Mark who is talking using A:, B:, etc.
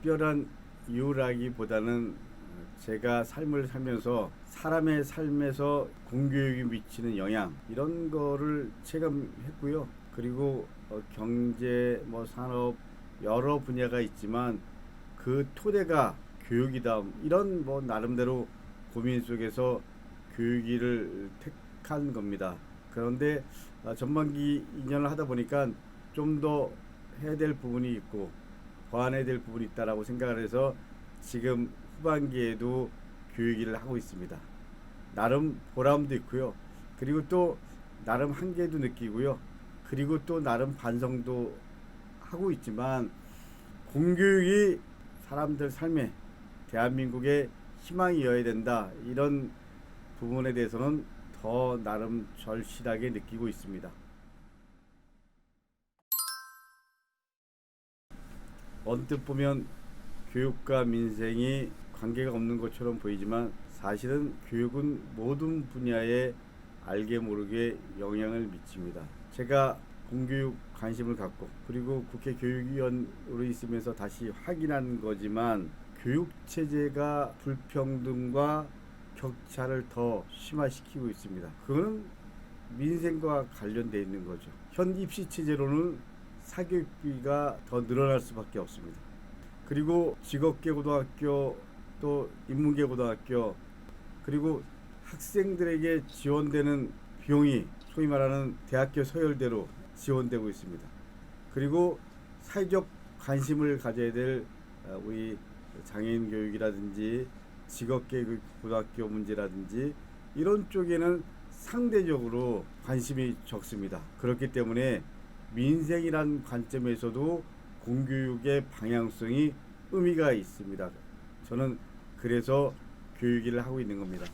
A: 특별한 이유라기보다는 제가 삶을 살면서 사람의 삶에서 공교육이 미치는 영향 이런 거를 체감했고요. 그리고 어, 경제, 뭐 산업 여러 분야가 있지만 그 토대가 교육이다. 이런 뭐 나름대로 고민 속에서 교육이를 택한 겁니다. 그런데 아, 전반기 2년을 하다 보니까 좀 더 해야 될 부분이 있고 보완해야 될 부분이 있다라고 생각을 해서 지금 후반기에도 교육일을 하고 있습니다. 나름 보람도 있고요. 그리고 또 나름 한계도 느끼고요. 그리고 또 나름 반성도 하고 있지만 공교육이 사람들 삶에 대한민국의 희망이어야 된다. 이런 부분에 대해서는 더 나름 절실하게 느끼고 있습니다. 언뜻 보면 교육과 민생이 관계가 없는 것처럼 보이지만 사실은 교육은 모든 분야에 알게 모르게 영향을 미칩니다. 제가 공교육 관심을 갖고 그리고 국회 교육위원으로 있으면서 다시 확인한 거지만 교육 체제가 불평등과 격차를 더 심화시키고 있습니다. 그거는 민생과 관련돼 있는 거죠. 현 입시 체제로는 사교육비가 더 늘어날 수밖에 없습니다. 그리고 직업계 고등학교 또 인문계 고등학교 그리고 학생들에게 지원되는 비용이 소위 말하는 대학교 서열대로 지원되고 있습니다. 그리고 사회적 관심을 가져야 될 어, 우리 장애인 교육이라든지 직업계 그 고등학교 문제라든지 이런 쪽에는 상대적으로 관심이 적습니다. 그렇기 때문에 민생이란 관점에서도 공교육의 방향성이 의미가 있습니다. 저는 그래서 교육일을 하고 있는 겁니다.